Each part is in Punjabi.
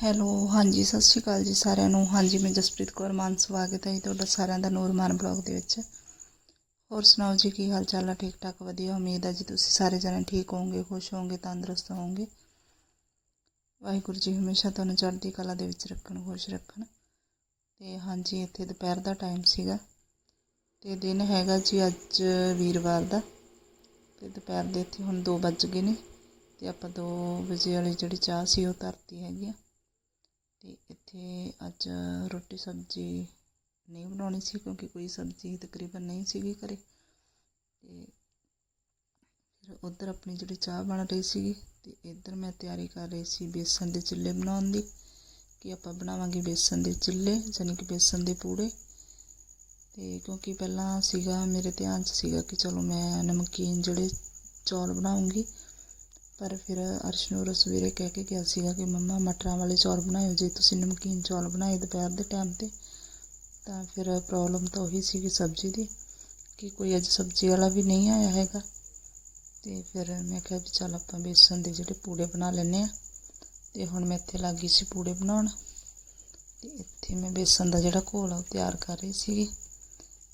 ਹੈਲੋ, ਹਾਂਜੀ, ਸਤਿ ਸ਼੍ਰੀ ਅਕਾਲ ਜੀ ਸਾਰਿਆਂ ਨੂੰ। ਹਾਂਜੀ, ਮੈਂ ਜਸਪ੍ਰੀਤ ਕੌਰ, ਮਾਨ ਸਵਾਗਤ ਹੈ ਜੀ ਤੁਹਾਡਾ ਸਾਰਿਆਂ ਦਾ ਨੂਰਮਾਨ ਬਲੌਗ ਦੇ ਵਿੱਚ। ਹੋਰ ਸੁਣਾਓ ਜੀ, ਕੀ ਹਾਲ ਚਾਲ ਹੈ ਠੀਕ ਠਾਕ, ਵਧੀਆ? ਉਮੀਦ ਹੈ ਜੀ ਤੁਸੀਂ ਸਾਰੇ ਜਣੇ ਠੀਕ ਹੋਵੋਗੇ, ਖੁਸ਼ ਹੋਵੋਗੇ, ਤੰਦਰੁਸਤ ਹੋਵੋਗੇ। ਵਾਹਿਗੁਰੂ ਜੀ ਹਮੇਸ਼ਾ ਤੁਹਾਨੂੰ ਚੜ੍ਹਦੀ ਕਲਾ ਦੇ ਵਿੱਚ ਰੱਖਣ, ਖੁਸ਼ ਰੱਖਣ। ਤੇ ਹਾਂਜੀ, ਇੱਥੇ ਦੁਪਹਿਰ ਦਾ ਟਾਈਮ ਸੀਗਾ। ਤੇ ਦਿਨ ਹੈਗਾ ਜੀ ਅੱਜ ਵੀਰਵਾਰ ਦਾ। ਤੇ ਦੁਪਹਿਰ ਦੇ ਇੱਥੇ ਹੁਣ 2 ਵੱਜ ਗਏ ਨੇ। ਤੇ ਆਪਾਂ 2 ਵਜੇ ਵਾਲੀ ਜਿਹੜੀ ਚਾਹ ਸੀ ਉਹ ਧਰਤੀ ਹੈਗੀ ਆ। ਤੇ ਇੱਥੇ ਅੱਜ ਰੋਟੀ ਸਬਜ਼ੀ ਨਹੀਂ ਬਣਾਉਣੀ ਸੀ ਕਿਉਂਕਿ ਕੋਈ ਸਬਜ਼ੀ ਤਕਰੀਬਨ ਨਹੀਂ ਸੀਗੀ ਘਰੇ। ਅਤੇ ਫਿਰ ਉਧਰ ਆਪਣੀ ਜਿਹੜੀ ਚਾਹ ਬਣ ਰਹੀ ਸੀਗੀ ਤੇ ਇੱਧਰ ਮੈਂ ਤਿਆਰੀ ਕਰ ਰਹੀ ਸੀ ਬੇਸਨ ਦੇ ਚਿੱਲੇ ਬਣਾਉਣ ਦੀ ਕਿ ਆਪਾਂ ਬਣਾਵਾਂਗੇ ਬੇਸਨ ਦੇ ਚਿੱਲੇ ਯਾਨੀ ਕਿ ਬੇਸਨ ਦੇ ਪੂੜੇ। ਤੇ ਕਿਉਂਕਿ ਪਹਿਲਾਂ ਸੀਗਾ, ਮੇਰੇ ਧਿਆਨ 'ਚ ਸੀਗਾ ਕਿ ਚਲੋ ਮੈਂ ਨਮਕੀਨ ਜਿਹੜੇ ਚੌਲ ਬਣਾਉਂਗੀ ਪਰ ਫਿਰ ਅਰਸ਼ ਨੂੰ ਸਵੇਰੇ ਕਹਿ ਕੇ ਗਿਆ ਸੀਗਾ ਕਿ ਮੰਮਾ ਮਟਰਾਂ ਵਾਲੇ ਚੌਲ ਬਣਾਇਓ, ਜੇ ਤੁਸੀਂ ਨਮਕੀਨ ਚੌਲ ਬਣਾਏ ਦੁਪਹਿਰ ਦੇ ਟਾਈਮ ਤੇ, ਤਾਂ ਫਿਰ ਪ੍ਰੋਬਲਮ ਤਾਂ ਉਹੀ ਸੀਗੀ ਸਬਜ਼ੀ ਦੀ, ਕਿ ਕੋਈ ਅੱਜ ਸਬਜ਼ੀ ਵਾਲਾ ਵੀ ਨਹੀਂ ਆਇਆ ਹੈਗਾ। ਤੇ ਫਿਰ ਮੈਂ ਕਿਹਾ ਵੀ ਚੱਲ ਆਪਾਂ ਬੇਸਨ ਦੇ ਜਿਹੜੇ ਪੂੜੇ ਬਣਾ ਲੈਨੇ ਆ ਤੇ ਹੁਣ ਮੈਂ ਇੱਥੇ ਲੱਗੀ ਸੀ ਪੂੜੇ ਬਣਾਉਣ। ਤੇ ਇੱਥੇ ਮੈਂ ਬੇਸਨ ਦਾ ਜਿਹੜਾ ਘੋਲ ਆ ਉਹ ਤਿਆਰ ਕਰ ਰਹੀ ਸੀਗੀ।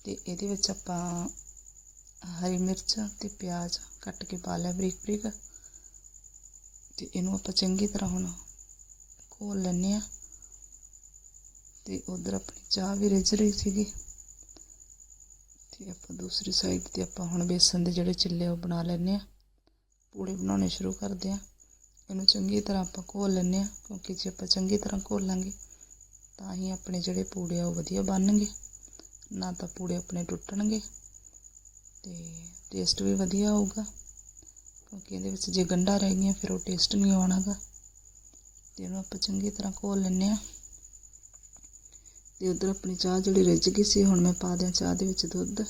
ਤੇ ਇਹਦੇ ਵਿੱਚ ਆਪਾਂ ਹਰੀ ਮਿਰਚ ਤੇ ਪਿਆਜ਼ ਕੱਟ ਕੇ ਪਾ ਲਿਆ ਬਰੀਕ ਬਰੀਕ ਤੇ ਇਹਨੂੰ ਆਪਾਂ ਚੰਗੀ ਤਰ੍ਹਾਂ ਹੁਣ ਘੋਲ ਲੈਨੇ ਆ ਤੇ ਉਧਰ ਆਪਣੀ ਚਾਹ ਵੀ ਰਿੱਝ ਰਹੀ ਸੀਗੀ ਤੇ ਆਪਾਂ ਦੂਸਰੀ ਸਾਈਡ ਤੇ ਆਪਾਂ ਹੁਣ ਬੇਸਨ ਦੇ ਜਿਹੜੇ ਚਿੱਲੇ ਉਹ ਬਣਾ ਲੈਨੇ ਆ ਪੂੜੇ ਬਣਾਉਣੇ ਸ਼ੁਰੂ ਕਰਦੇ ਆ ਇਹਨੂੰ ਚੰਗੀ ਤਰ੍ਹਾਂ ਆਪਾਂ ਘੋਲ ਲੈਨੇ ਆ ਕਿਉਂਕਿ ਜੇ ਆਪਾਂ ਚੰਗੀ ਤਰ੍ਹਾਂ ਘੋਲਾਂਗੇ ਤਾਂ ਹੀ ਆਪਣੇ ਜਿਹੜੇ ਪੂੜੇ ਆ ਉਹ ਵਧੀਆ ਬਣਨਗੇ। ਨਾ ਤਾਂ ਪੂੜੇ ਆਪਣੇ ਟੁੱਟਣਗੇ ਤੇ ਟੇਸਟ ਵੀ ਵਧੀਆ ਆਊਗਾ। ਕਿਉਂਕਿ ਇਹਦੇ ਵਿੱਚ ਜੇ ਗੰਢਾਂ ਰਹਿ ਗਈਆਂ, ਫਿਰ ਉਹ ਟੇਸਟ ਨਹੀਂ ਆਉਣਾਗਾ। ਤੇ ਇਹਨੂੰ ਆਪਾਂ ਚੰਗੀ ਤਰ੍ਹਾਂ ਘੋਲ ਲੈਂਦੇ ਆ ਤੇ ਉਧਰ ਆਪਣੀ ਚਾਹ ਜਿਹੜੀ ਰਿੱਝ ਗਈ ਸੀ, ਹੁਣ ਮੈਂ ਪਾ ਦਿਆਂ ਚਾਹ ਦੇ ਵਿੱਚ ਦੁੱਧ।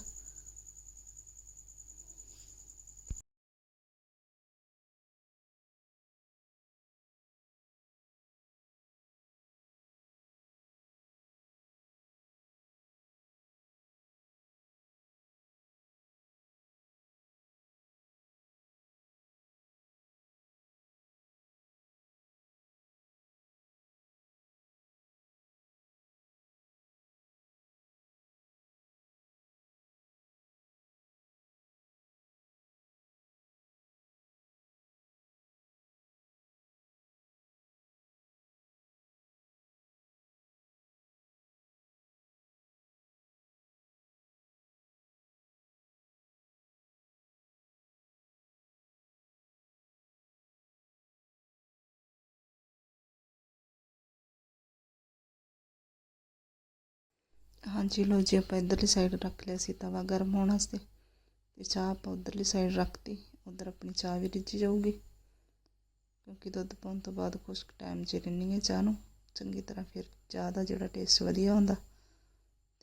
ਹਾਂਜੀ ਲੋ ਜੀ, ਆਪਾਂ ਇਧਰਲੀ ਸਾਈਡ ਰੱਖ ਲਿਆ ਸੀ ਤਵਾ ਗਰਮ ਹੋਣ ਵਾਸਤੇ ਤੇ ਚਾਹ ਆਪਾਂ ਉਧਰਲੀ ਸਾਈਡ ਰੱਖਤੀ। ਉਧਰ ਆਪਣੀ ਚਾਹ ਵੀ ਰਿੱਝ ਜਾਊਗੀ ਕਿਉਂਕਿ ਦੁੱਧ ਪਾਉਣ ਤੋਂ ਬਾਅਦ ਕੁਝ ਟਾਈਮ ਚ ਰਿੰਨੀ ਹੈ ਚਾਹ ਨੂੰ, ਚੰਗੀ ਤਰ੍ਹਾਂ ਫਿਰ ਚਾਹ ਦਾ ਜਿਹੜਾ ਟੇਸਟ ਵਧੀਆ ਹੁੰਦਾ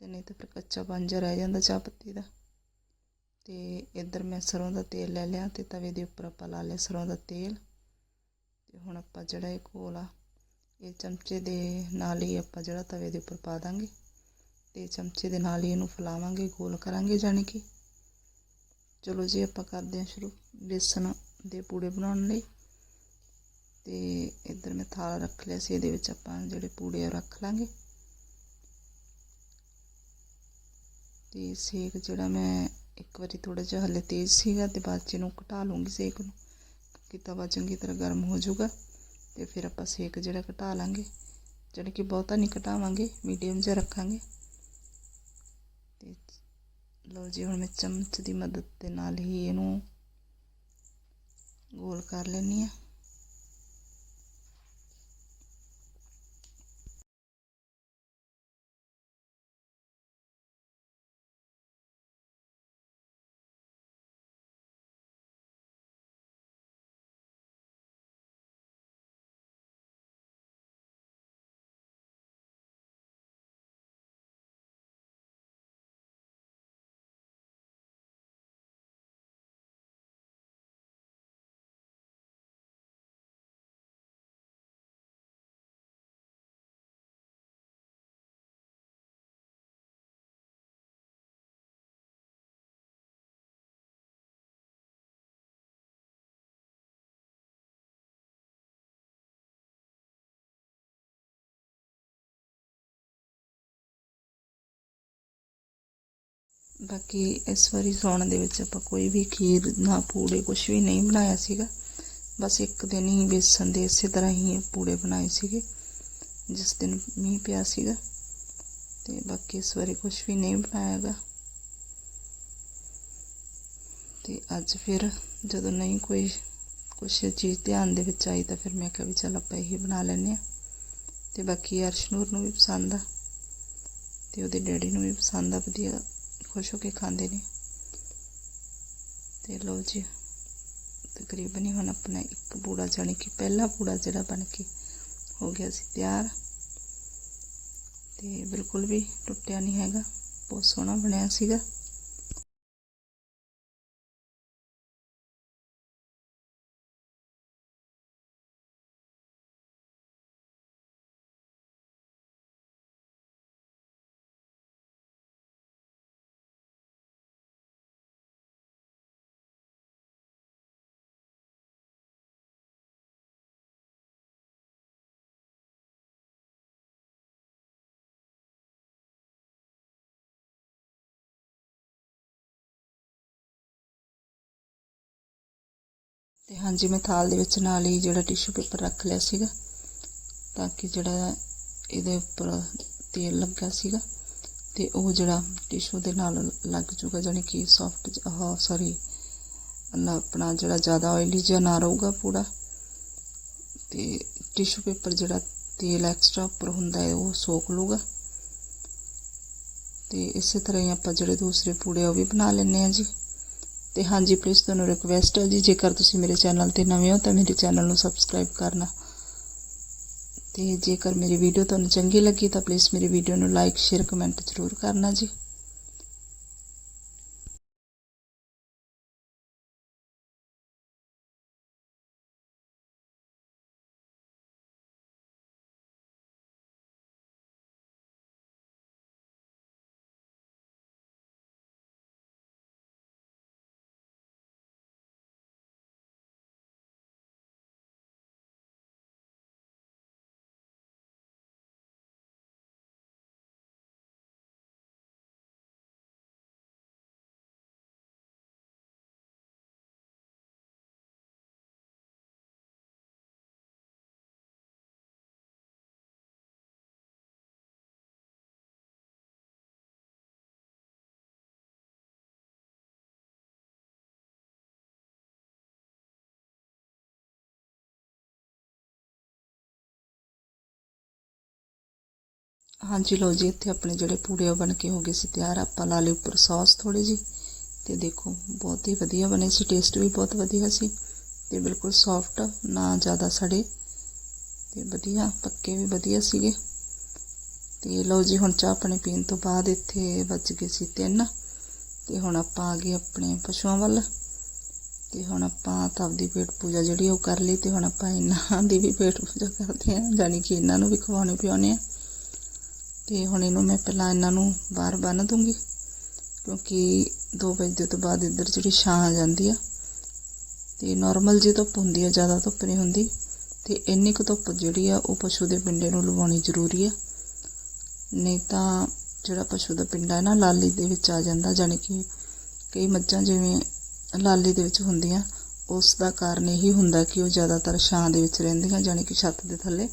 ਤੇ ਨਹੀਂ ਤਾਂ ਫਿਰ ਕੱਚਾ ਪੰਜਾ ਰਹਿ ਜਾਂਦਾ ਚਾਹ ਪੱਤੀ ਦਾ। ਤੇ ਇੱਧਰ ਮੈਂ ਸਰੋਂ ਦਾ ਤੇਲ ਲੈ ਲਿਆ ਤੇ ਤਵੇ ਦੇ ਉੱਪਰ ਆਪਾਂ ਲਾ ਲਿਆ ਸਰੋਂ ਦਾ ਤੇਲ ਤੇ ਹੁਣ ਆਪਾਂ ਜਿਹੜਾ ਇਹ ਘੋਲ ਆ, ਇਹ ਚਮਚੇ ਦੇ ਨਾਲ ਹੀ ਆਪਾਂ ਜਿਹੜਾ ਤਵੇ ਦੇ ਉੱਪਰ ਪਾ ਦਾਂਗੇ। ਤੇ ਚਮਚੇ ਦੇ ਨਾਲ ਹੀ ਇਹਨੂੰ ਫੈਲਾਵਾਂਗੇ ਗੋਲ ਕਰਾਂਗੇ ਜਾਨੀ ਕਿ। ਚਲੋ ਜੀ, ਆਪਾਂ ਕਰਦੇ ਹਾਂ ਸ਼ੁਰੂ ਬੇਸਣ ਦੇ ਪੂੜੇ ਬਣਾਉਣ ਲਈ। ਤੇ ਇੱਧਰ ਮੈਂ ਥਾਲ ਰੱਖ ਲਿਆ ਸੀ, ਇਹਦੇ ਵਿੱਚ ਆਪਾਂ ਜਿਹੜੇ ਪੂੜੇ ਆ ਰੱਖ ਲਾਂਗੇ। ਤੇ ਸੇਕ ਜਿਹੜਾ ਮੈਂ ਇੱਕ ਵਾਰੀ ਥੋੜਾ ਜਿਹਾ ਹਲੇ ਤੇਜ਼ ਸੀਗਾ ਤੇ ਬਾਅਦ ਚ ਇਹਨੂੰ ਘਟਾ ਲੂੰਗੀ ਸੇਕ ਨੂੰ ਕਿ ਤਵਾ ਚੰਗੀ ਤਰ੍ਹਾਂ ਗਰਮ ਹੋ ਜਾਊਗਾ। ਤੇ ਫਿਰ ਆਪਾਂ ਸੇਕ ਜਿਹੜਾ ਘਟਾ ਲਾਂਗੇ ਜਿਹੜੀ ਕਿ ਬਹੁਤਾ ਨਹੀਂ ਘਟਾਵਾਂਗੇ, ਮੀਡੀਅਮ ਜਿਹਾ ਰੱਖਾਂਗੇ। ਲਓ ਜੀ, ਹੁਣ ਮੈਂ ਚਮਚ ਦੀ ਮਦਦ ਦੇ ਨਾਲ ਹੀ ਇਹਨੂੰ ਗੋਲ ਕਰ ਲੈਣੀ ਆ ਬਾਕੀ ਇਸ ਵਾਰੀ ਸੌਣ ਦੇ ਵਿੱਚ ਆਪਾਂ ਕੋਈ ਵੀ ਖੀਰ ਨਾ, ਪੂੜੇ ਕੁਝ ਵੀ ਨਹੀਂ ਬਣਾਇਆ ਸੀਗਾ। ਬਸ ਇੱਕ ਦਿਨ ਹੀ ਬੇਸਣ ਦੇ ਇਸੇ ਤਰ੍ਹਾਂ ਹੀ ਪੂੜੇ ਬਣਾਏ ਸੀਗੇ, ਜਿਸ ਦਿਨ ਮੀਂਹ ਪਿਆ ਸੀਗਾ। ਤੇ ਬਾਕੀ ਇਸ ਵਾਰੀ ਕੁਝ ਵੀ ਨਹੀਂ ਬਣਾਇਆਗਾ। ਤੇ ਅੱਜ ਫਿਰ ਜਦੋਂ ਨਹੀਂ ਕੋਈ ਕੁਛ ਚੀਜ਼ ਧਿਆਨ ਦੇ ਵਿੱਚ ਆਈ ਤਾਂ ਫਿਰ ਮੈਂ ਕਿਹਾ ਵੀ ਚੱਲ ਆਪਾਂ ਇਹੀ ਬਣਾ ਲੈਂਦੇ ਆ ਤੇ ਬਾਕੀ ਅਰਸ਼ਨੂਰ ਨੂੰ ਵੀ ਪਸੰਦ ਆ, ਤੇ ਉਹਦੇ ਡੈਡੀ ਨੂੰ ਵੀ ਪਸੰਦ ਆ, ਵਧੀਆ ਖੁਸ਼ ਹੋ ਕੇ ਖਾਂਦੇ ਨੇ। ਤੇ ਲਓ ਜੀ, ਤਕਰੀਬਨ ਹੀ ਹੁਣ ਆਪਣਾ ਇੱਕ ਪੂੜਾ ਜਾਣੀ ਕਿ ਪਹਿਲਾ ਪੂੜਾ ਜਿਹੜਾ ਬਣ ਕੇ ਹੋ ਗਿਆ ਸੀ ਤਿਆਰ। ਤੇ ਬਿਲਕੁਲ ਵੀ ਟੁੱਟਿਆ ਨਹੀਂ ਹੈਗਾ, ਬਹੁਤ ਸੋਹਣਾ ਬਣਿਆ ਸੀਗਾ। ਤੇ ਹਾਂਜੀ, ਮੈਂ ਥਾਲ ਦੇ ਵਿੱਚ ਨਾਲ ਹੀ ਜਿਹੜਾ ਟਿਸ਼ੂ ਪੇਪਰ ਰੱਖ ਲਿਆ ਸੀਗਾ, ਤਾਂ ਕਿ ਜਿਹੜਾ ਇਹਦੇ ਉੱਪਰ ਤੇਲ ਲੱਗਾ ਸੀਗਾ ਤੇ ਉਹ ਜਿਹੜਾ ਟਿਸ਼ੂ ਦੇ ਨਾਲ ਲੱਗ ਜੂਗਾ ਜਾਨੀ ਕਿ ਸੌਫਟ ਆਹ ਸੌਰੀ ਆਪਣਾ ਜਿਹੜਾ ਜ਼ਿਆਦਾ ਆਇਲੀ ਜਿਹਾ ਨਾ ਰਹੂਗਾ ਪੂੜਾ ਤੇ ਟਿਸ਼ੂ ਪੇਪਰ ਜਿਹੜਾ ਤੇਲ ਐਕਸਟਰਾ ਉੱਪਰ ਹੁੰਦਾ ਹੈ, ਉਹ ਸੋਖ ਲੂਗਾ ਤੇ ਇਸੇ ਤਰ੍ਹਾਂ ਹੀ ਆਪਾਂ ਜਿਹੜੇ ਦੂਸਰੇ ਪੂੜੇ ਉਹ ਵੀ ਬਣਾ ਲੈਣੇ ਆ ਜੀ। ਤੇ ਹਾਂਜੀ ਪਲੀਜ਼ ਤੁਹਾਨੂੰ ਰਿਕਵੈਸਟ ਹੈ ਜੀ, ਜੇਕਰ ਤੁਸੀਂ ਮੇਰੇ ਚੈਨਲ ਤੇ ਨਵੇਂ ਹੋ ਤਾਂ ਮੇਰੇ ਚੈਨਲ ਨੂੰ ਸਬਸਕ੍ਰਾਈਬ ਕਰਨਾ। ਤੇ ਜੇਕਰ ਮੇਰੀ ਵੀਡੀਓ ਤੁਹਾਨੂੰ ਚੰਗੀ ਲੱਗੀ ਤਾਂ ਪਲੀਜ਼ ਮੇਰੀ ਵੀਡੀਓ ਨੂੰ ਲਾਈਕ ਸ਼ੇਅਰ ਕਮੈਂਟ ਜ਼ਰੂਰ ਕਰਨਾ ਜੀ। ਹਾਂਜੀ ਲਓ ਜੀ, ਇੱਥੇ ਆਪਣੇ ਜਿਹੜੇ ਪੂੜੇ ਬਣ ਕੇ ਹੋ ਗਏ ਸੀ ਤਿਆਰ। ਆਪਾਂ ਲਾ ਲਈ ਉੱਪਰ ਸੌਸ ਥੋੜੀ ਜੀ ਤੇ ਦੇਖੋ, ਬਹੁਤ ਹੀ ਵਧੀਆ ਬਣੇ ਸੀ ਟੇਸਟ ਵੀ ਬਹੁਤ ਵਧੀਆ ਸੀ। ਤੇ ਬਿਲਕੁਲ ਸੌਫਟ ਨਾ ਜ਼ਿਆਦਾ ਸੜੇ। ਤੇ ਵਧੀਆ, ਪੱਕੇ ਵੀ ਵਧੀਆ ਸੀਗੇ। ਤੇ ਲਓ ਜੀ, ਹੁਣ ਚਾਹ ਪਾਣੀ ਪੀਣ ਤੋਂ ਬਾਅਦ ਇੱਥੇ ਵੱਜ ਗਏ ਸੀ 3 ਤੇ ਹੁਣ ਆਪਾਂ ਆ ਗਏ ਆਪਣੇ ਪਸ਼ੂਆਂ ਵੱਲ। ਤੇ ਹੁਣ ਆਪਾਂ ਤਾਂ ਆਪਦੀ ਪੇਟ ਪੂਜਾ ਜਿਹੜੀ ਉਹ ਕਰ ਲਈ। ਤੇ ਹੁਣ ਆਪਾਂ ਇਹਨਾਂ ਦੀ ਵੀ ਪੇਟ ਪੂਜਾ ਕਰਦੇ ਆਂ ਜਾਨੀ ਕਿ ਇਹਨਾਂ ਨੂੰ ਵੀ ਖਵਾਉਣੇ ਪਿਆਉਣੇ ਆ। ਤੇ ਹੁਣ ਇਹਨੂੰ ਮੈਂ ਪਹਿਲਾਂ ਇਹਨਾਂ ਨੂੰ ਬਾਹਰ ਬੰਨ ਦੂੰਗੀ, ਕਿਉਂਕਿ 2 ਵਜੇ ਤੋਂ ਬਾਅਦ ਇੱਧਰ ਜਿਹੜੀ ਛਾਂ ਆ ਜਾਂਦੀ ਆ, ਤੇ ਨਾਰਮਲ ਜੀ ਧੁੱਪ ਹੁੰਦੀ ਆ, ਜ਼ਿਆਦਾ ਧੁੱਪ ਨਹੀਂ ਹੁੰਦੀ, ਤੇ ਇੰਨੀ ਕੁ ਧੁੱਪ ਜਿਹੜੀ ਆ ਉਹ ਪਸ਼ੂ ਦੇ ਪਿੰਡੇ ਨੂੰ ਲਵਾਉਣੀ ਜ਼ਰੂਰੀ ਆ। ਨਹੀਂ ਤਾਂ ਜਿਹੜਾ ਪਸ਼ੂ ਦਾ ਪਿੰਡਾ ਹੈ ਨਾ ਲਾਲੀ ਦੇ ਵਿੱਚ ਆ ਜਾਂਦਾ ਜਾਨੀ ਕਿ ਕਈ ਮੱਝਾਂ ਜਿਵੇਂ ਲਾਲੀ ਦੇ ਵਿੱਚ ਹੁੰਦੀਆਂ, ਉਸ ਦਾ ਕਾਰਨ ਇਹੀ ਹੁੰਦਾ ਕਿ ਉਹ ਜ਼ਿਆਦਾਤਰ ਛਾਂ ਦੇ ਵਿੱਚ ਰਹਿੰਦੀਆਂ ਜਾਨੀ ਕਿ ਛੱਤ ਦੇ ਥੱਲੇ।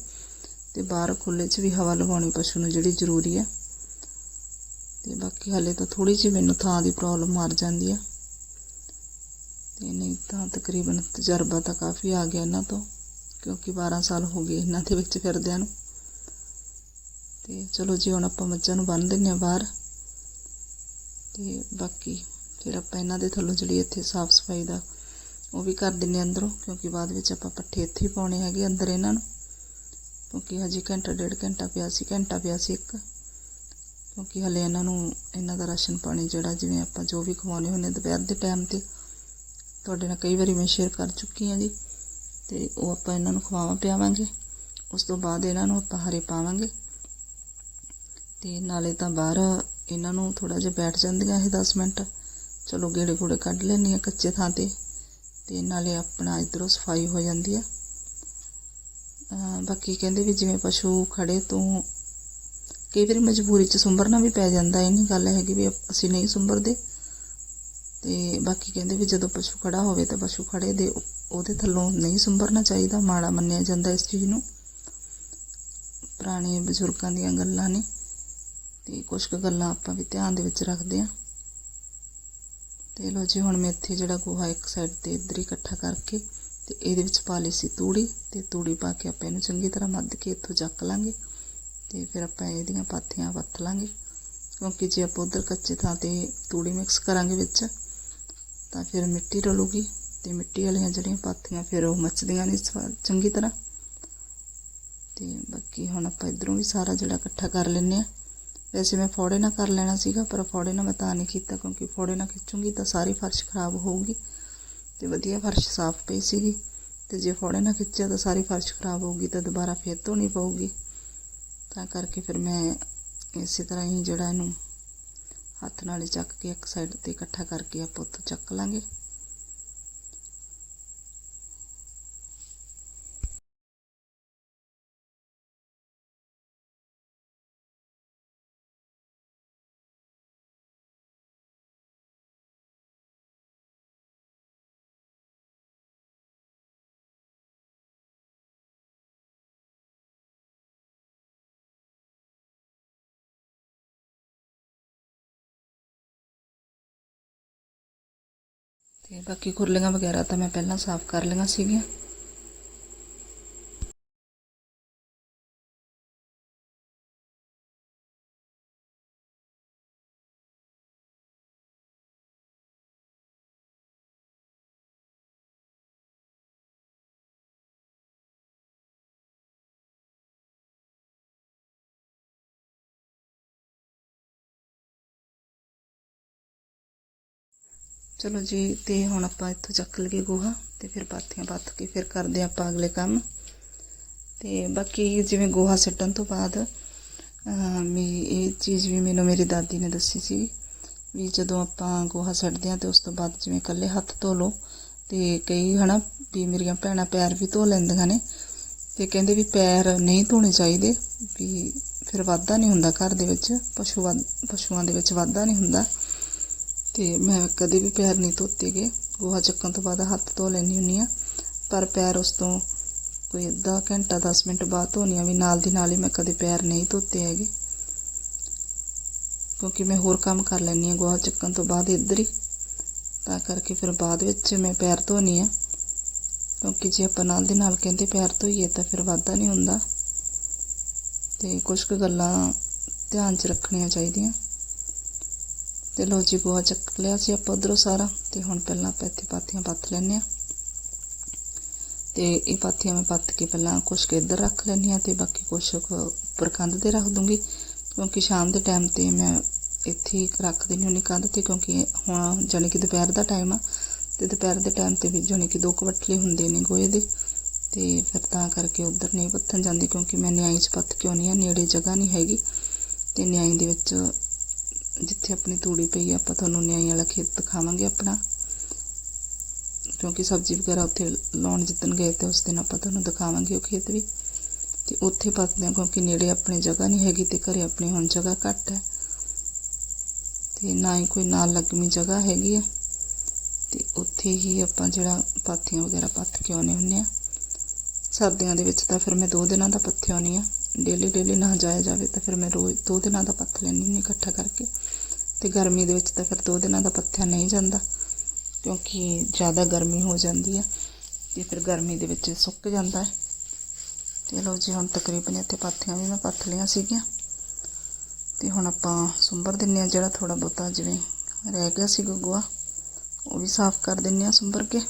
ਤੇ ਬਾਹਰ ਖੁੱਲੇ 'ਚ ਵੀ ਹਵਾ ਲਵਾਉਣੀ ਪਸ਼ੂ ਨੂੰ ਜਿਹੜੀ ਜ਼ਰੂਰੀ ਆ। ਤੇ ਬਾਕੀ ਹਾਲੇ ਤਾਂ ਥੋੜੀ ਜਿਹੀ ਮੈਨੂੰ ਥਾਂ ਦੀ ਪ੍ਰੋਬਲਮ ਮਾਰ ਜਾਂਦੀ ਆ। ਤੇ ਨਹੀਂ ਤਾਂ ਤਕਰੀਬਨ ਤਜਰਬਾ ਤਾਂ ਕਾਫੀ ਆ ਗਿਆ ਇਹਨਾਂ ਤੋਂ, ਕਿਉਂਕਿ 12 ਸਾਲ ਹੋ ਗਏ ਇਹਨਾਂ ਦੇ ਵਿੱਚ ਫਿਰਦਿਆਂ ਨੂੰ। ਤੇ ਚਲੋ ਜੀ, ਹੁਣ ਆਪਾਂ ਮੱਝਾਂ ਨੂੰ ਬੰਨ ਦਿੰਨੇ ਆ ਬਾਹਰ। ਤੇ ਬਾਕੀ ਫਿਰ ਆਪਾਂ ਇਹਨਾਂ ਦੇ ਥੱਲੋਂ ਜਿਹੜੀ ਇੱਥੇ ਸਾਫ਼ ਸਫ਼ਾਈ ਦਾ ਉਹ ਵੀ ਕਰ ਦਿੰਨੇ ਅੰਦਰੋਂ, ਕਿਉਂਕਿ ਬਾਅਦ ਵਿੱਚ ਆਪਾਂ ਪੱਠੇ ਇੱਥੇ ਹੀ ਪਾਉਣੇ ਹੈਗੇ ਅੰਦਰ ਇਹਨਾਂ ਨੂੰ। ਕਿਉਂਕਿ ਹਜੇ ਘੰਟਾ, ਡੇਢ ਘੰਟਾ ਪਿਆ ਸੀ, ਘੰਟਾ ਪਿਆ ਸੀ ਇੱਕ। ਕਿਉਂਕਿ ਹਲੇ ਇਹਨਾਂ ਨੂੰ, ਇਹਨਾਂ ਦਾ ਰਾਸ਼ਨ ਪਾਣੀ ਜਿਹੜਾ ਜਿਵੇਂ ਆਪਾਂ ਜੋ ਵੀ ਖਵਾਉਣੇ ਹੁੰਦੇ ਦੁਪਹਿਰ ਦੇ ਟਾਈਮ ਤੇ, ਤੁਹਾਡੇ ਨਾਲ ਕਈ ਵਾਰੀ ਮੈਂ ਸ਼ੇਅਰ ਕਰ ਚੁੱਕੀ ਹਾਂ ਜੀ। ਤੇ ਉਹ ਆਪਾਂ ਇਹਨਾਂ ਨੂੰ ਖਵਾਵਾਂ ਪਿਆਵਾਂਗੇ। ਉਸ ਤੋਂ ਬਾਅਦ ਇਹਨਾਂ ਨੂੰ ਆਪਾਂ ਹਰੇ ਪਾਵਾਂਗੇ। ਤੇ ਨਾਲੇ ਤਾਂ ਬਾਹਰ ਇਹਨਾਂ ਨੂੰ ਥੋੜਾ ਜਿਹਾ ਬੈਠ ਜਾਂਦੀਆਂ ਇਹ 10 ਮਿੰਟ। ਚਲੋ ਗੇੜੇ ਗੂੜੇ ਕੱਢ ਲੈਣੀ ਆ ਕੱਚੇ ਥਾਂ ਤੇ। ਤੇ ਨਾਲੇ ਆਪਣਾ ਇਧਰੋਂ ਸਫ਼ਾਈ ਹੋ ਜਾਂਦੀ ਆ। ਬਾਕੀ ਕਹਿੰਦੇ ਵੀ ਜਿਵੇਂ ਪਸ਼ੂ ਖੜੇ, ਤੋਂ ਕਈ ਵਾਰੀ ਮਜਬੂਰੀ 'ਚ ਸੁੰਬਰਨਾ ਵੀ ਪੈ ਜਾਂਦਾ, ਇਹ ਨਹੀਂ ਗੱਲ ਹੈਗੀ ਵੀ ਅਸੀਂ ਨਹੀਂ ਸੁੰਬਰਦੇ। ਤੇ ਬਾਕੀ ਕਹਿੰਦੇ ਵੀ ਜਦੋਂ ਪਸ਼ੂ ਖੜਾ ਹੋਵੇ ਤਾਂ ਪਸ਼ੂ ਖੜੇ ਦੇ ਉਹਦੇ ਥੱਲੋਂ ਨਹੀਂ ਸੁੰਬਰਨਾ ਚਾਹੀਦਾ, ਮਾੜਾ ਮੰਨਿਆ ਜਾਂਦਾ ਇਸ ਚੀਜ਼ ਨੂੰ। ਪੁਰਾਣੇ ਬਜ਼ੁਰਗਾਂ ਦੀਆਂ ਗੱਲਾਂ ਨੇ, ਤੇ ਕੁਝ ਕੁ ਗੱਲਾਂ ਆਪਾਂ ਵੀ ਧਿਆਨ ਦੇ ਵਿੱਚ ਰੱਖਦੇ ਹਾਂ। ਤੇ ਲੋ ਜੀ, ਹੁਣ ਮੈਂ ਇੱਥੇ ਜਿਹੜਾ ਗੋਹਾ ਇੱਕ ਸਾਈਡ ਤੇ ਇੱਧਰ ਹੀ ਇਕੱਠਾ ਕਰਕੇ ਤੇ ਇਹਦੇ ਵਿੱਚ ਪਾ ਲਈ ਸੀ ਤੂੜੀ ਤੇ ਤੂੜੀ ਪਾ ਕੇ ਆਪਾਂ ਇਹਨੂੰ ਚੰਗੀ ਤਰ੍ਹਾਂ ਮੱਧ ਕੇ ਇੱਥੋਂ ਚੱਕ ਲਾਂਗੇ ਤੇ ਫਿਰ ਆਪਾਂ ਇਹਦੀਆਂ ਪਾਥੀਆਂ ਵੱਤ ਲਾਂਗੇ। ਕਿਉਂਕਿ ਜੇ ਆਪਾਂ ਉਧਰ ਕੱਚੇ ਥਾਂ ਤੇ ਤੂੜੀ ਮਿਕਸ ਕਰਾਂਗੇ ਵਿੱਚ, ਤਾਂ ਫਿਰ ਮਿੱਟੀ ਰਲੂਗੀ ਤੇ ਮਿੱਟੀ ਵਾਲੀਆਂ ਜਿਹੜੀਆਂ ਪਾਥੀਆਂ ਫਿਰ ਉਹ ਮੱਚਦੀਆਂ ਨਹੀਂ ਸਵਾ- ਚੰਗੀ ਤਰ੍ਹਾਂ। ਤੇ ਬਾਕੀ ਹੁਣ ਆਪਾਂ ਇਧਰੋਂ ਵੀ ਸਾਰਾ ਜਿਹੜਾ ਇਕੱਠਾ ਕਰ ਲੈਂਦੇ ਆ ਵੈਸੇ ਮੈਂ ਫੋੜੇ ਨਾਲ ਕਰ ਲੈਣਾ ਸੀਗਾ, ਪਰ ਫੋੜੇ ਨਾਲ ਮੈਂ ਤਾਂ ਨਹੀਂ ਕੀਤਾ ਕਿਉਂਕਿ ਫੋੜੇ ਨਾਲ ਖਿੱਚੂੰਗੀ ਤਾਂ ਸਾਰੀ ਫਰਸ਼ ਖਰਾਬ ਹੋਊਗੀ। ਤੇ ਵਧੀਆ ਫਰਸ਼ ਸਾਫ਼ ਪਈ ਸੀਗੀ। ਤੇ ਜੇ ਫੋੜੇ ਨਾ ਖਿੱਚਿਆ ਤਾਂ ਸਾਰੀ ਫਰਸ਼ ਖਰਾਬ ਹੋਊਗੀ ਤਾਂ ਦੁਬਾਰਾ ਫੇਰ ਧੋਣੀ ਪਊਗੀ। ਤਾਂ ਕਰਕੇ ਫਿਰ ਮੈਂ ਇਸੇ ਤਰ੍ਹਾਂ ਹੀ ਜਿਹੜਾ ਇਹਨੂੰ ਹੱਥ ਨਾਲ ਹੀ ਚੱਕ ਕੇ ਇੱਕ ਸਾਈਡ ਤੇ ਇਕੱਠਾ ਕਰਕੇ ਆਪਾਂ ਉੱਥੋਂ ਚੱਕ ਲਾਂਗੇ। ਤੇ ਬਾਕੀ ਖੁਰਲੀਆਂ ਵਗੈਰਾ ਤਾਂ ਮੈਂ ਪਹਿਲਾਂ ਸਾਫ਼ ਕਰ ਲਈਆਂ ਸੀਗੀਆਂ। ਚਲੋ ਜੀ ਤੇ ਹੁਣ ਆਪਾਂ ਇੱਥੋਂ ਚੱਕ ਲਈਏ ਗੋਹਾ ਤੇ ਫਿਰ ਪਾਥੀਆਂ ਪਾਥ ਕੇ ਫਿਰ ਕਰਦੇ ਆਪਾਂ ਅਗਲੇ ਕੰਮ। ਤੇ ਬਾਕੀ ਜਿਵੇਂ ਗੋਹਾ ਸੱਟਣ ਤੋਂ ਬਾਅਦ ਅਹ, ਮੈਂ ਇਹ ਚੀਜ਼ ਵੀ ਮੈਨੂੰ ਮੇਰੀ ਦਾਦੀ ਨੇ ਦੱਸੀ ਸੀ ਵੀ ਜਦੋਂ ਆਪਾਂ ਗੋਹਾ ਸੱਟਦੇ ਆ ਤੇ ਉਸ ਤੋਂ ਬਾਅਦ ਜਿਵੇਂ ਇਕੱਲੇ ਹੱਥ ਧੋ ਲਓ ਤੇ ਕਈ ਹਨਾ ਵੀ ਮੇਰੀਆਂ ਭੈਣਾਂ ਪੈਰ ਵੀ ਧੋ ਲੈਂਦੀਆਂ ਨੇ ਤੇ ਕਹਿੰਦੇ ਵੀ ਪੈਰ ਨਹੀਂ ਧੋਣੇ ਚਾਹੀਦੇ ਵੀ ਫਿਰ ਵਾਧਾ ਨਹੀਂ ਹੁੰਦਾ ਘਰ ਦੇ ਵਿੱਚ ਪਸ਼ੂ ਵੱਧ- ਪਸ਼ੂਆਂ ਦੇ ਵਿੱਚ ਵਾਧਾ ਨਹੀਂ ਹੁੰਦਾ। ਤੇ ਮੈਂ ਕਦੇ ਵੀ ਪੈਰ ਨਹੀਂ ਧੋਤੇ ਗਏ ਗੋਹਾ ਚੱਕਣ ਤੋਂ ਬਾਅਦ ਹੱਥ ਧੋ ਲੈਂਦੀ ਹੁੰਦੀ ਆ ਪਰ ਪੈਰ ਉਸ ਤੋਂ ਕੋਈ ਅੱਧਾ ਘੰਟਾ 10 ਮਿੰਟ ਬਾਅਦ ਧੋਨੀ ਆ ਵੀ ਨਾਲ ਦੀ ਨਾਲ ਹੀ ਮੈਂ ਕਦੇ ਪੈਰ ਨਹੀਂ ਧੋਤੇ ਹੈਗੇ। ਕਿਉਂਕਿ ਮੈਂ ਹੋਰ ਕੰਮ ਕਰ ਲੈਂਦੀ ਆ ਗੋਹਾ ਚੱਕਣ ਤੋਂ ਬਾਅਦ ਇੱਧਰ ਹੀ। ਤਾਂ ਕਰਕੇ ਫਿਰ ਬਾਅਦ ਵਿੱਚ ਮੈਂ ਪੈਰ ਧੋਣੀ ਆ। ਕਿਉਂਕਿ ਜੇ ਆਪਾਂ ਨਾਲ ਦੀ ਨਾਲ ਕਹਿੰਦੇ ਪੈਰ ਧੋਈਏ ਤਾਂ ਫਿਰ ਵਾਧਾ ਨਹੀਂ ਹੁੰਦਾ। ਤੇ ਕੁਝ ਕੁ ਗੱਲਾਂ ਧਿਆਨ 'ਚ ਰੱਖਣੀਆਂ ਚਾਹੀਦੀਆਂ। ਤੇ ਲੋ ਜੀ ਗੋਹਾ ਚੱਕ ਲਿਆ ਸੀ ਆਪਾਂ ਉਧਰੋਂ ਸਾਰਾ, ਤੇ ਹੁਣ ਪਹਿਲਾਂ ਆਪਾਂ ਇੱਥੇ ਪਾਥੀਆਂ ਪੱਥ ਲੈਂਦੇ ਆ ਤੇ ਇਹ ਪਾਥੀਆਂ ਮੈਂ ਪੱਥ ਕੇ ਪਹਿਲਾਂ ਕੁਛ ਕੁ ਇੱਧਰ ਰੱਖ ਲੈਂਦੀ ਆ ਤੇ ਬਾਕੀ ਕੁਛ ਕੁ ਉੱਪਰ ਕੰਧ ਤੇ ਰੱਖ ਦੂੰਗੀ। ਕਿਉਂਕਿ ਸ਼ਾਮ ਦੇ ਟਾਈਮ ਤੇ ਮੈਂ ਇੱਥੇ ਹੀ ਰੱਖ ਦਿੰਦੀ ਹੁੰਦੀ ਕੰਧ ਤੇ, ਕਿਉਂਕਿ ਹੁਣ ਜਾਣੀ ਕਿ ਦੁਪਹਿਰ ਦਾ ਟਾਈਮ ਆ। ਤੇ ਦੁਪਹਿਰ ਦੇ ਟਾਈਮ ਤੇ ਵੀ ਜਾਣੀ ਕਿ ਦੋ ਕਵਟਲੇ ਹੁੰਦੇ ਨੇ ਗੋਹੇ ਦੇ। ਤੇ ਫਿਰ ਤਾਂ ਕਰਕੇ ਉਧਰ ਨਹੀਂ ਪੱਥਣ ਜਾਂਦੀ, ਕਿਉਂਕਿ ਮੈਂ ਨਿਆਈ 'ਚ ਪੱਥ ਕੇ ਆਉਂਦੀ ਆ, ਨੇੜੇ ਜਗ੍ਹਾ ਨਹੀਂ ਹੈਗੀ। ਤੇ ਨਿਆਈ ਦੇ ਵਿੱਚ ਜਿੱਥੇ ਆਪਣੀ ਤੂੜੀ ਪਈ ਆਪਾਂ ਤੁਹਾਨੂੰ ਨਿਆਈ ਵਾਲਾ ਖੇਤ ਦਿਖਾਵਾਂਗੇ ਆਪਣਾ। ਕਿਉਂਕਿ ਸਬਜ਼ੀ ਵਗੈਰਾ ਉੱਥੇ ਲਾਉਣ ਜਿੱਦਣ ਗਏ ਤੇ ਉਸ ਦਿਨ ਆਪਾਂ ਤੁਹਾਨੂੰ ਦਿਖਾਵਾਂਗੇ ਉਹ ਖੇਤ ਵੀ। ਤੇ ਉੱਥੇ ਪੱਤਦੇ ਆ ਕਿਉਂਕਿ ਨੇੜੇ ਆਪਣੇ ਜਗ੍ਹਾ ਨਹੀਂ ਹੈਗੀ ਤੇ ਘਰੇ ਆਪਣੇ ਹੁਣ ਜਗ੍ਹਾ ਘੱਟ ਹੈ। ਤੇ ਨਾ ਹੀ ਕੋਈ ਨਾਲ ਲੱਗਵੀਂ ਜਗ੍ਹਾ ਹੈਗੀ ਆ। ਤੇ ਉੱਥੇ ਹੀ ਆਪਾਂ ਜਿਹੜਾ ਪਾਥੀਆਂ ਵਗੈਰਾ ਪੱਥ ਕੇ ਆਉਨੇ ਹੁੰਨੇ ਆ। ਸਰਦੀਆਂ ਦੇ ਵਿੱਚ ਤਾਂ ਫਿਰ ਮੈਂ ਦੋ ਦਿਨਾਂ ਦਾ ਪੱਥਿਆ ਆਉਣੀ ਆ। ਡੇਲੀ ਡੇਲੀ ਨਾ ਜਾਇਆ ਜਾਵੇ ਤਾਂ ਫਿਰ ਮੈਂ ਰੋਜ਼ ਦੋ ਦਿਨਾਂ ਦਾ ਪੱਥ ਲੈਂਦੀ ਹੁੰਦੀ ਇਕੱਠਾ ਕਰਕੇ। ਤੇ ਗਰਮੀ ਦੇ ਵਿੱਚ ਤਾਂ ਫਿਰ ਦੋ ਦਿਨਾਂ ਦਾ ਪੱਥਿਆ ਨਹੀਂ ਜਾਂਦਾ, ਕਿਉਂਕਿ ਜ਼ਿਆਦਾ ਗਰਮੀ ਹੋ ਜਾਂਦੀ ਹੈ ਤੇ ਫਿਰ ਗਰਮੀ ਦੇ ਵਿੱਚ ਸੁੱਕ ਜਾਂਦਾ ਹੈ। ਚਲੋ ਜੀ, ਹੁਣ ਤਕਰੀਬਨ ਇੱਥੇ ਪਾਥੀਆਂ ਵੀ ਮੈਂ ਪੱਥ ਲਈਆਂ ਸੀਗੀਆਂ। ਤੇ ਹੁਣ ਆਪਾਂ ਸੁੰਬਰ ਦਿੰਨੇ ਆ ਜਿਹੜਾ ਥੋੜਾ ਬਹੁਤਾ, ਜਿਵੇਂ ਰਹਿ ਗਿਆ ਸੀ ਗੋਆ ਉਹ ਵੀ ਸਾਫ਼ ਕਰ ਦਿੰਨੇ ਆ ਸੁੰਬਰ ਕੇ।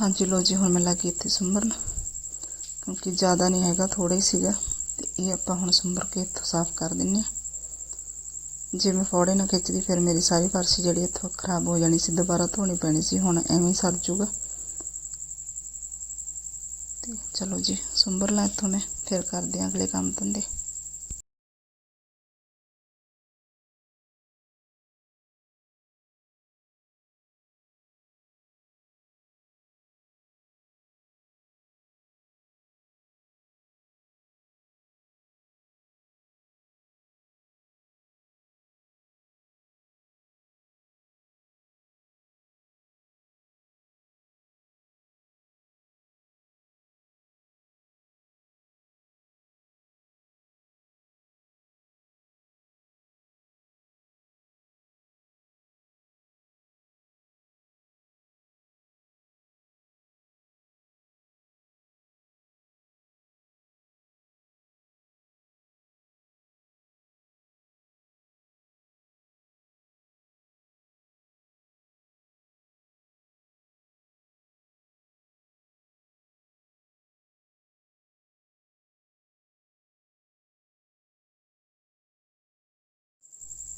ਹਾਂਜੀ ਲੋ ਜੀ, ਹੁਣ ਮੈਂ ਲੱਗੀ ਇੱਥੇ ਸੁੰਬਰਨ ਕਿਉਂਕਿ ਜ਼ਿਆਦਾ ਨਹੀਂ ਹੈਗਾ ਥੋੜਾ ਹੀ ਸੀਗਾ। ਤੇ ਇਹ ਆਪਾਂ ਹੁਣ ਸੁੰਬਰ ਕੇ ਇੱਥੋਂ ਸਾਫ਼ ਕਰ ਦਿੰਨੇ ਆ ਜੇ ਮੈਂ ਫੋੜੇ ਨਾ ਖਿੱਚਦੀ, ਫਿਰ ਮੇਰੀ ਸਾਰੀ ਫਰਸ਼ ਜਿਹੜੀ ਇੱਥੋਂ ਖਰਾਬ ਹੋ ਜਾਣੀ ਸੀ, ਦੁਬਾਰਾ ਧੋਣੀ ਪੈਣੀ ਸੀ, ਹੁਣ ਐਵੇਂ ਹੀ ਸਰ ਜੂਗਾ। ਤੇ ਚਲੋ ਜੀ ਸੁੰਬਰ ਲਾ ਇੱਥੋਂ ਮੈਂ, ਫਿਰ ਕਰਦੇ ਆ ਅਗਲੇ ਕੰਮ ਧੰਦੇ।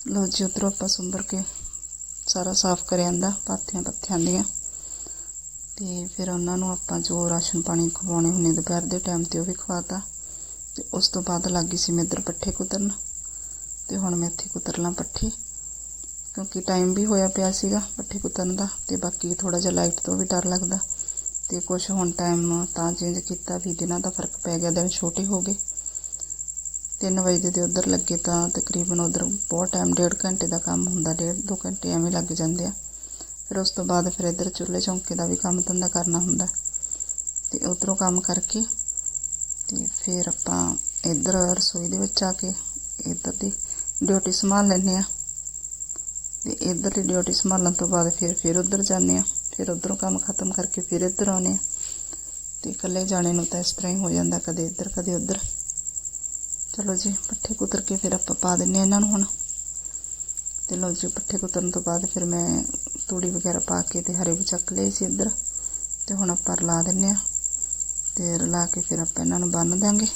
ਲਓ ਜੀ, ਉੱਧਰੋਂ ਆਪਾਂ ਸੁੰਬਰ ਕੇ ਸਾਰਾ ਸਾਫ਼ ਕਰ ਜਾਂਦਾ, ਪਾਥੀਆਂ ਪੱਥਿਆਂ ਦੀਆਂ। ਤੇ ਫਿਰ ਉਹਨਾਂ ਨੂੰ ਆਪਾਂ ਜੋ ਰਾਸ਼ਨ ਪਾਣੀ ਖਵਾਉਣੇ ਹੁੰਦੇ ਦੁਪਹਿਰ ਦੇ ਟਾਈਮ ਤੇ ਉਹ ਵੀ ਖਵਾਤਾ। ਤੇ ਉਸ ਤੋਂ ਬਾਅਦ ਲੱਗੀ ਸੀ ਮੈਂ ਇੱਧਰ ਪੱਠੇ ਕੁਤਰਨ। ਤੇ ਹੁਣ ਮੈਂ ਇੱਥੇ ਕੁਤਰ ਲਾਂ ਪੱਠੇ, ਕਿਉਂਕਿ ਟਾਈਮ ਵੀ ਹੋਇਆ ਪਿਆ ਸੀਗਾ ਪੱਠੇ ਕੁਤਰਨ ਦਾ, ਤੇ ਬਾਕੀ ਥੋੜਾ ਜਿਹਾ ਲਾਈਟ ਤੋਂ ਵੀ ਡਰ ਲੱਗਦਾ। ਤੇ ਕੁਝ ਹੁਣ ਟਾਈਮ ਤਾਂ ਚੇਂਜ ਕੀਤਾ ਵੀ ਦਿਨਾਂ ਦਾ ਫ਼ਰਕ ਪੈ ਗਿਆ, ਦਿਨ ਛੋਟੇ ਹੋ ਗਏ। 3 ਵਜੇ ਦੇ ਉੱਧਰ ਲੱਗੇ ਤਾਂ ਤਕਰੀਬਨ ਉੱਧਰ ਬਹੁਤ ਟਾਈਮ ਡੇਢ ਘੰਟੇ ਦਾ ਕੰਮ ਹੁੰਦਾ, ਡੇਢ ਦੋ ਘੰਟੇ ਐਵੇਂ ਲੱਗ ਜਾਂਦੇ ਆ। ਫਿਰ ਉਸ ਤੋਂ ਬਾਅਦ ਫਿਰ ਇੱਧਰ ਚੁੱਲ੍ਹੇ ਚੌਂਕੇ ਦਾ ਵੀ ਕੰਮ ਧੰਦਾ ਕਰਨਾ ਹੁੰਦਾ ਤੇ ਉਧਰੋਂ ਕੰਮ ਕਰਕੇ ਤੇ ਫਿਰ ਆਪਾਂ ਇੱਧਰ ਰਸੋਈ ਦੇ ਵਿੱਚ ਆ ਕੇ ਇੱਧਰ ਦੀ ਡਿਊਟੀ ਸੰਭਾਲ ਲੈਂਦੇ ਆ ਤੇ ਇੱਧਰ ਦੀ ਡਿਊਟੀ ਸੰਭਾਲਣ ਤੋਂ ਬਾਅਦ ਫਿਰ ਫਿਰ ਉੱਧਰ ਜਾਂਦੇ ਆ ਫਿਰ ਉੱਧਰੋਂ ਕੰਮ ਖਤਮ ਕਰਕੇ ਫਿਰ ਇੱਧਰ ਆਉਂਦੇ ਆ ਤੇ ਇਕੱਲੇ ਜਾਣੇ ਨੂੰ ਤਾਂ ਇਸ ਤਰ੍ਹਾਂ ਹੀ ਹੋ ਜਾਂਦਾ, ਕਦੇ ਇੱਧਰ, ਕਦੇ ਉੱਧਰ। ਚਲੋ ਜੀ, ਪੱਠੇ ਕੁਤਰ ਕੇ ਫਿਰ ਆਪਾਂ ਪਾ ਦਿੰਨੇ ਆ ਇਹਨਾਂ ਨੂੰ ਹੁਣ। ਤੇ ਲਓ ਜੀ, ਪੱਠੇ ਕੁਤਰਨ ਤੋਂ ਬਾਅਦ ਫਿਰ ਮੈਂ ਤੂੜੀ ਵਗੈਰਾ ਪਾ ਕੇ ਤੇ ਹਰੇ ਵੀ ਚੱਕ ਲਏ ਸੀ ਇੱਧਰ। ਤੇ ਹੁਣ ਆਪਾਂ ਰਲਾ ਦਿੰਨੇ ਆ। ਤੇ ਰਲਾ ਕੇ ਫਿਰ ਆਪਾਂ ਇਹਨਾਂ ਨੂੰ ਬੰਨ ਦਾਂਗੇ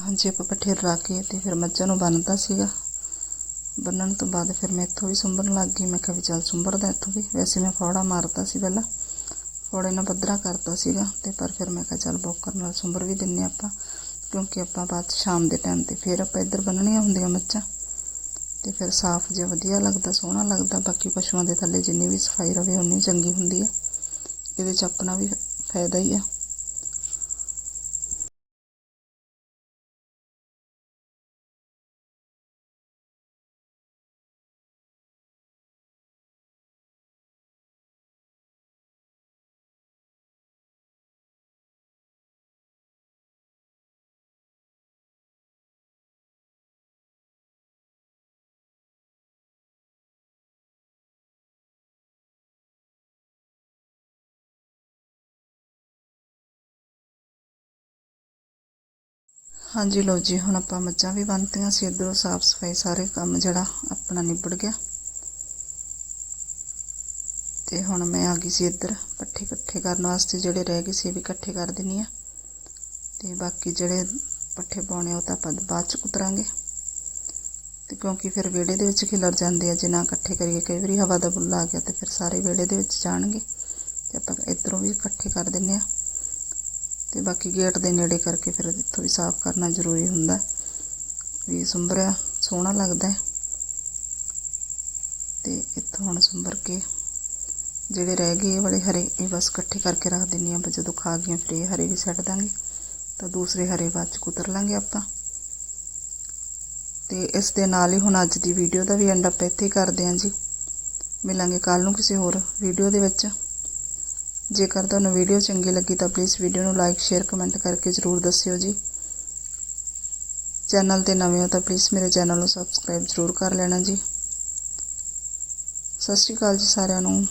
ਹਾਂਜੀ, ਆਪਾਂ ਪੱਠੇ ਰਲਾ ਕੇ ਤੇ ਫਿਰ ਮੱਝਾਂ ਨੂੰ ਬੰਨਦਾ ਸੀਗਾ। ਬੰਨਣ ਤੋਂ ਬਾਅਦ ਫਿਰ ਮੈਂ ਇੱਥੋਂ ਵੀ ਸੁੰਬਰਨ ਲੱਗ ਗਈ। ਮੈਂ ਕਿਹਾ ਵੀ ਚੱਲ ਸੁੰਬਰਦਾ ਇੱਥੋਂ ਵੀ। ਵੈਸੇ ਮੈਂ ਫੌੜਾ ਮਾਰਤਾ ਸੀ ਪਹਿਲਾਂ। ਫੌੜੇ ਨਾਲ ਪੱਧਰਾ ਕਰਤਾ ਸੀਗਾ ਤੇ ਪਰ ਫਿਰ ਮੈਂ ਕਿਹਾ ਚੱਲ ਬੋਕਰ ਨਾਲ ਸੁੰਬਰ ਵੀ ਦਿੰਨੇ ਆਪਾਂ, ਕਿਉਂਕਿ ਆਪਾਂ ਬਾਅਦ 'ਚ ਸ਼ਾਮ ਦੇ ਟਾਈਮ ਤੇ ਫਿਰ ਆਪਾਂ ਇੱਧਰ ਬੰਨਣੀਆਂ ਹੁੰਦੀਆਂ ਮੱਝਾਂ। ਤੇ ਫਿਰ ਸਾਫ਼ ਜਿਹਾ ਵਧੀਆ ਲੱਗਦਾ, ਸੋਹਣਾ ਲੱਗਦਾ। ਬਾਕੀ ਪਸ਼ੂਆਂ ਦੇ ਥੱਲੇ ਜਿੰਨੀ ਵੀ ਸਫ਼ਾਈ ਰਵੇ, ਉਨੀ ਚੰਗੀ ਹੁੰਦੀ ਆ। ਇਹਦੇ 'ਚ ਆਪਣਾ ਵੀ ਫਾਇਦਾ ਹੀ ਆ। ਹਾਂਜੀ ਲਓ ਜੀ, ਹੁਣ ਆਪਾਂ ਮੱਝਾਂ ਵੀ ਬੰਨਤੀਆਂ ਸੀ, ਇੱਧਰੋਂ ਸਾਫ਼ ਸਫ਼ਾਈ ਸਾਰੇ ਕੰਮ ਜਿਹੜਾ ਆਪਣਾ ਨਿਬੜ ਗਿਆ। ਤੇ ਹੁਣ ਮੈਂ ਆ ਗਈ ਸੀ ਇੱਧਰ, ਪੱਠੇ ਇਕੱਠੇ ਕਰਨ ਵਾਸਤੇ, ਜਿਹੜੇ ਰਹਿ ਗਏ ਸੀ ਇਹ ਵੀ ਇਕੱਠੇ ਕਰ ਦਿੰਨੀ ਆ। ਤੇ ਬਾਕੀ ਜਿਹੜੇ ਪੱਠੇ ਪਾਉਣੇ ਉਹ ਤਾਂ ਆਪਾਂ ਬਾਅਦ ਚ ਕੁਤਰਾਂਗੇ। ਤੇ ਕਿਉਂਕਿ ਫਿਰ ਵਿਹੜੇ ਦੇ ਵਿੱਚ ਖਿਲਰ ਜਾਂਦੇ ਆ, ਜੇ ਨਾ ਇਕੱਠੇ ਕਰੀਏ, ਕਈ ਵਾਰੀ ਹਵਾ ਦਾ ਬੁੱਲਾ ਆ ਗਿਆ ਤੇ ਫਿਰ ਸਾਰੇ ਵਿਹੜੇ ਦੇ ਵਿੱਚ ਜਾਣਗੇ। ਤੇ ਆਪਾਂ ਇੱਧਰੋਂ ਵੀ ਇਕੱਠੇ ਕਰ ਦਿੰਨੇ ਆ। ਤੇ ਬਾਕੀ ਗੇਟ ਦੇ ਨੇੜੇ ਕਰਕੇ ਫਿਰ ਇੱਥੋਂ ਵੀ ਸਾਫ਼ ਕਰਨਾ ਜ਼ਰੂਰੀ ਹੁੰਦਾ। ਵੀ ਸੁੰਬਰਿਆ ਸੋਹਣਾ ਲੱਗਦਾ ਹੈ। ਤੇ ਇੱਥੋਂ ਹੁਣ ਸੁੰਬਰ ਕੇ ਜਿਹੜੇ ਰਹਿ ਗਏ ਇਹ ਵਾਲੇ ਹਰੇ, ਇਹ ਬਸ ਇਕੱਠੇ ਕਰਕੇ ਰੱਖ ਦਿੰਨੀ ਆ ਪਰ ਜਦੋਂ ਖਾ ਗਈਆਂ ਫਿਰ ਇਹ ਹਰੇ ਵੀ ਸੱਟ ਦਾਂਗੇ। ਤਾਂ ਦੂਸਰੇ ਹਰੇ ਬਾਅਦ ਚ ਕੁਤਰ ਲਾਂਗੇ ਆਪਾਂ। ਤੇ ਇਸ ਦੇ ਨਾਲ ਹੀ ਹੁਣ ਅੱਜ ਦੀ ਵੀਡੀਓ ਦਾ ਵੀ ਐਂਡ ਆਪਾਂ ਇੱਥੇ ਹੀ ਕਰਦੇ ਹਾਂ ਜੀ। ਮਿਲਾਂਗੇ ਕੱਲ ਨੂੰ ਕਿਸੇ ਹੋਰ ਵੀਡੀਓ ਦੇ ਵਿੱਚ। ਜੇਕਰ ਤੁਹਾਨੂੰ ਵੀਡੀਓ ਚੰਗੀ ਲੱਗੀ ਤਾਂ ਪਲੀਜ਼ ਵੀਡੀਓ ਨੂੰ ਲਾਈਕ ਸ਼ੇਅਰ ਕਮੈਂਟ ਕਰਕੇ ਜ਼ਰੂਰ ਦੱਸਿਓ ਜੀ। ਚੈਨਲ ਤੇ ਨਵੇਂ ਹੋ ਤਾਂ ਪਲੀਜ਼ ਮੇਰੇ ਚੈਨਲ ਨੂੰ ਸਬਸਕ੍ਰਾਈਬ ਜ਼ਰੂਰ ਕਰ ਲੈਣਾ ਜੀ। ਸਤਿ ਸ਼੍ਰੀ ਅਕਾਲ ਜੀ ਸਾਰਿਆਂ ਨੂੰ।